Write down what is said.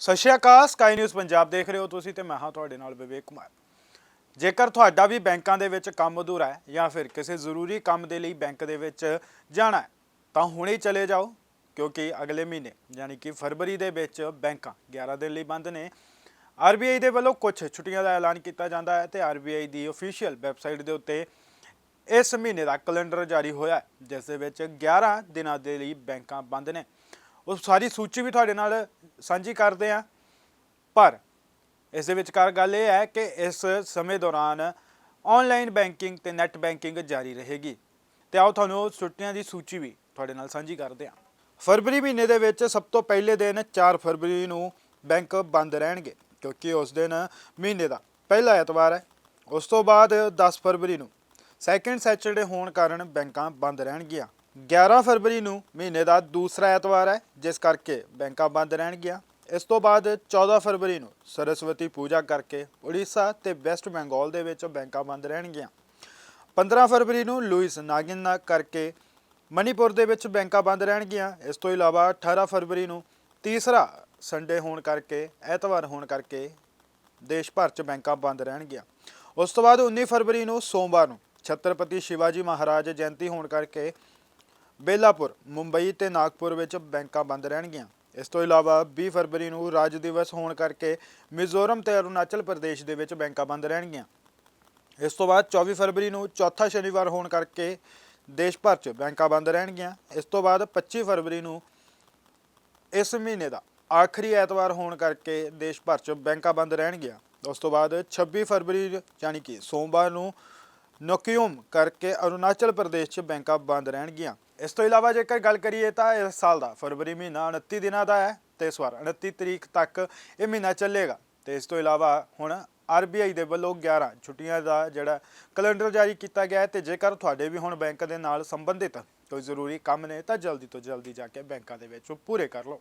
ਸਤਿ ਸ਼੍ਰੀ ਅਕਾਲ ਸਕਾਈ ਨਿਊਜ਼ ਪੰਜਾਬ ਦੇਖ ਰਹੇ ਹੋ ਤੁਸੀਂ ਤੇ ਮੈਂ ਹਾਂ ਤੁਹਾਡੇ ਨਾਲ ਵਿਵੇਕ ਕੁਮਾਰ। ਜੇਕਰ ਤੁਹਾਡਾ ਵੀ ਬੈਂਕਾਂ ਦੇ ਵਿੱਚ ਕੰਮ ਅਧੂਰਾ ਹੈ ਜਾਂ ਫਿਰ ਕਿਸੇ ਜ਼ਰੂਰੀ ਕੰਮ ਦੇ ਲਈ ਬੈਂਕ ਦੇ ਵਿੱਚ ਜਾਣਾ ਹੈ, ਤਾਂ ਹੁਣੇ ਚਲੇ ਜਾਓ, ਕਿਉਂਕਿ ਅਗਲੇ ਮਹੀਨੇ, ਯਾਨੀ ਕਿ ਫਰਵਰੀ ਦੇ ਵਿੱਚ ਬੈਂਕਾਂ 11 ਦਿਨ ਲਈ ਬੰਦ ਨੇ। ਆਰਬੀਆਈ ਦੇ ਵੱਲੋਂ ਕੁਝ ਛੁੱਟੀਆਂ ਦਾ ਐਲਾਨ ਕੀਤਾ ਜਾਂਦਾ ਹੈ ਤੇ ਆਰਬੀਆਈ ਦੀ ਅਫੀਸ਼ੀਅਲ ਵੈਬਸਾਈਟ ਦੇ ਉੱਤੇ ਇਸ ਮਹੀਨੇ ਦਾ ਕੈਲੰਡਰ ਜਾਰੀ ਹੋਇਆ ਜਿਸ ਦੇ ਵਿੱਚ 11 ਦਿਨਾਂ ਦੇ ਲਈ ਬੈਂਕਾਂ ਬੰਦ ਨੇ। ਉਹ ਸਾਰੀ ਸੂਚੀ ਵੀ ਤੁਹਾਡੇ ਨਾਲ ਸਾਂਝੀ ਕਰਦੇ ਆ ਪਰ ਇਸ ਦੇ ਵਿਚਕਾਰ ਗੱਲ ਇਹ ਹੈ ਕਿ ਇਸ ਸਮੇਂ ਦੌਰਾਨ ਆਨਲਾਈਨ ਬੈਂਕਿੰਗ ਤੇ ਨੈਟ ਬੈਂਕਿੰਗ ਜਾਰੀ ਰਹੇਗੀ। ਤੇ ਆਓ ਤੁਹਾਨੂੰ ਛੁੱਟੀਆਂ ਦੀ ਸੂਚੀ ਵੀ ਤੁਹਾਡੇ ਨਾਲ ਸਾਂਝੀ ਕਰਦੇ ਹਾਂ। ਫਰਵਰੀ ਮਹੀਨੇ ਦੇ ਵਿੱਚ ਸਭ ਤੋਂ ਪਹਿਲੇ ਦਿਨ 4 ਫਰਵਰੀ ਨੂੰ ਬੈਂਕ ਬੰਦ ਰਹਿਣਗੇ, ਕਿਉਂਕਿ ਉਸ ਦਿਨ ਮਹੀਨੇ ਦਾ ਪਹਿਲਾ ਐਤਵਾਰ ਹੈ। ਉਸ ਤੋਂ ਬਾਅਦ 10 ਫਰਵਰੀ ਨੂੰ ਸੈਕੰਡ ਸੈਚਰਡੇ ਹੋਣ ਕਾਰਨ ਬੈਂਕਾਂ ਬੰਦ ਰਹਿਣਗੀਆਂ। 11 ਫਰਵਰੀ ਨੂੰ ਮਹੀਨੇ ਦਾ ਦੂਸਰਾ ਐਤਵਾਰ ਹੈ, ਜਿਸ ਕਰਕੇ ਬੈਂਕਾਂ ਬੰਦ ਰਹਿਣਗੀਆਂ ਇਸ ਤੋਂ ਬਾਅਦ 14 ਫਰਵਰੀ ਨੂੰ ਸਰਸਵਤੀ ਪੂਜਾ ਕਰਕੇ ਉੜੀਸਾ ਤੇ ਵੈਸਟ ਬੰਗਾਲ ਦੇ ਵਿੱਚ ਬੈਂਕਾਂ ਬੰਦ ਰਹਿਣਗੀਆਂ 15 ਫਰਵਰੀ ਨੂੰ ਲੂਇਸ ਨਾਗਿਨ ਕਰਕੇ ਮਨੀਪੁਰ ਦੇ ਵਿੱਚ ਬੈਂਕਾਂ ਬੰਦ ਰਹਿਣਗੀਆਂ ਇਸ ਤੋਂ ਇਲਾਵਾ 18 ਫਰਵਰੀ ਨੂੰ ਤੀਸਰਾ ਸੰਡੇ ਹੋਣ ਕਰਕੇ, ਐਤਵਾਰ ਹੋਣ ਕਰਕੇ ਦੇਸ਼ ਭਰ 'ਚ ਬੈਂਕਾਂ ਬੰਦ ਰਹਿਣਗੀਆਂ ਉਸ ਤੋਂ ਬਾਅਦ 19 ਫਰਵਰੀ ਨੂੰ ਸੋਮਵਾਰ ਨੂੰ ਛਤਰਪਤੀ ਸ਼ਿਵਾਜੀ ਮਹਾਰਾਜ ਜਯੰਤੀ ਹੋਣ ਕਰਕੇ ਬੇਲਾਪੁਰ, ਮੁੰਬਈ ਤੇ ਨਾਗਪੁਰ ਵਿੱਚ ਬੈਂਕਾਂ ਬੰਦ ਰਹਿਣਗੀਆਂ। ਇਸ ਤੋਂ ਇਲਾਵਾ 20 ਫਰਵਰੀ ਨੂੰ ਰਾਜ ਦਿਵਸ ਹੋਣ ਕਰਕੇ ਮਿਜ਼ੋਰਮ ਤੇ ਅਰੁਣਾਚਲ ਪ੍ਰਦੇਸ਼ ਦੇ ਵਿੱਚ ਬੈਂਕਾਂ ਬੰਦ ਰਹਿਣਗੀਆਂ। ਇਸ ਤੋਂ ਬਾਅਦ 24 ਫਰਵਰੀ ਨੂੰ ਚੌਥਾ ਸ਼ਨੀਵਾਰ ਹੋਣ ਕਰਕੇ ਦੇਸ਼ ਭਰ 'ਚ ਬੈਂਕਾਂ ਬੰਦ ਰਹਿਣਗੀਆਂ। ਇਸ ਤੋਂ ਬਾਅਦ 25 ਫਰਵਰੀ ਨੂੰ ਇਸ ਮਹੀਨੇ ਦਾ ਆਖਰੀ ਐਤਵਾਰ ਹੋਣ ਕਰਕੇ ਦੇਸ਼ ਭਰ 'ਚ ਬੈਂਕਾਂ ਬੰਦ ਰਹਿਣਗੀਆਂ। ਉਸ ਤੋਂ ਬਾਅਦ 26 ਫਰਵਰੀ, ਯਾਨੀ ਕਿ ਸੋਮਵਾਰ ਨੂੰ ਨੋਕਿਊਮ ਕਰਕੇ ਅਰੁਣਾਚਲ ਪ੍ਰਦੇਸ਼ 'ਚ ਬੈਂਕਾਂ ਬੰਦ ਰਹਿਣਗੀਆਂ। ਇਸ ਤੋਂ ਇਲਾਵਾ ਜੇਕਰ ਗੱਲ ਕਰੀਏ ਤਾਂ ਇਸ ਸਾਲ ਦਾ ਫਰਵਰੀ ਮਹੀਨਾ 29 ਦਿਨਾਂ ਦਾ ਹੈ ਤੇ ਇਸ ਵਾਰ 29 ਤਰੀਕ ਤੱਕ ਇਹ ਮਹੀਨਾ ਚੱਲੇਗਾ। ਤੇ ਇਸ ਤੋਂ ਇਲਾਵਾ ਹੁਣ ਆਰਬੀਆਈ ਦੇ ਵੱਲੋਂ 11 ਛੁੱਟੀਆਂ ਦਾ ਜਿਹੜਾ ਕੈਲੰਡਰ ਜਾਰੀ ਕੀਤਾ ਗਿਆ ਹੈ ਤੇ ਜੇਕਰ ਤੁਹਾਡੇ ਵੀ ਹੁਣ ਬੈਂਕ ਦੇ ਨਾਲ ਸੰਬੰਧਿਤ ਕੋਈ ਜ਼ਰੂਰੀ ਕੰਮ ਨੇ ਤਾਂ ਜਲਦੀ ਤੋਂ ਜਲਦੀ ਜਾ ਕੇ ਬੈਂਕਾਂ ਦੇ ਵਿੱਚ ਪੂਰੇ ਕਰ ਲਓ।